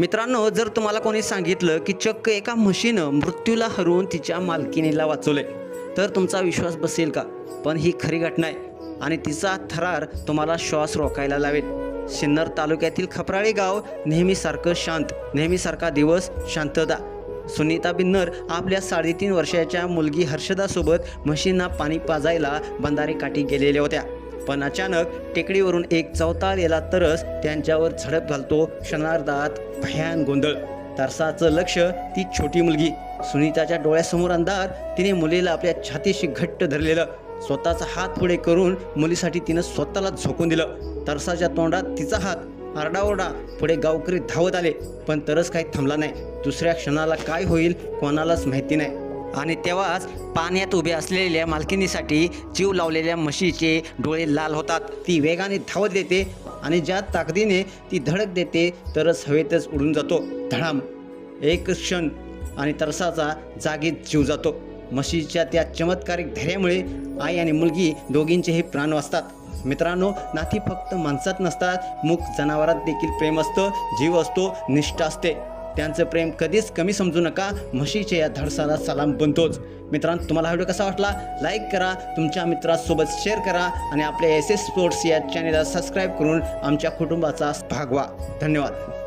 मित्रांनो जर तुम्हाला कोणी सांगितलं की चक्क एका म्हशीनं मृत्यूला हरवून तिच्या मालकिनीला वाचवले तर तुमचा विश्वास बसेल का? पण ही खरी घटना आहे आणि तिचा थरार तुम्हाला श्वास रोखायला लावेल. सिन्नर तालुक्यातील खपराळे गाव नेहमीसारखं शांत नेहमीसारखा दिवस शांतता. सुनीता बिन्नर आपल्या साडेतीन वर्षाच्या मुलगी हर्षदासोबत म्हशींना पाणी पाजायला बंधारे काठी गेलेल्या होत्या. पण अचानक टेकडीवरून एक चौतार येला तरच त्यांच्यावर झडप घालतो क्षणार्धात भयान गोंधळ. तरसाचं लक्ष ती छोटी मुलगी. सुनीताच्या डोळ्यासमोर अंधार. तिने मुलीला आपल्या छातीशी घट्ट धरलेलं. स्वतःचा हात पुढे करून मुलीसाठी तिनं स्वतःला झोकून दिलं. तरसाच्या तोंडात तिचा हात. आरडाओरडा पुढे गावकरी धावत आले. पण तरच काही थांबला नाही. दुसऱ्या क्षणाला काय होईल कोणालाच माहिती नाही. आणि तेव्हाच पाण्यात उभ्या असलेल्या मालकिनीसाठी जीव लावलेल्या म्हशीचे डोळे लाल होतात. ती वेगाने धावत देते आणि ज्या ताकदीने ती धडक देते तरच हवेतच उडून जातो. धडाम. एक क्षण आणि तरसाचा जागीत जीव जातो. म्हशीच्या त्या चमत्कारिक धैर्यामुळे आई आणि मुलगी दोघींचेही प्राण वाचतात. मित्रांनो नाती फक्त माणसात नसतात मुख जनावरात देखील प्रेम असतं जीव असतो निष्ठा असते. त्यांचं प्रेम कधीच कमी समजू नका. म्हशीच्या या धडसाला सलाम बनतोच. मित्रांनो तुम्हाला व्हिडिओ कसा वाटला? लाईक करा तुमच्या मित्रासोबत शेअर करा आणि आपल्या एस एस स्पोर्ट्स या चॅनेलला सबस्क्राईब करून आमच्या कुटुंबाचा भागवा. धन्यवाद.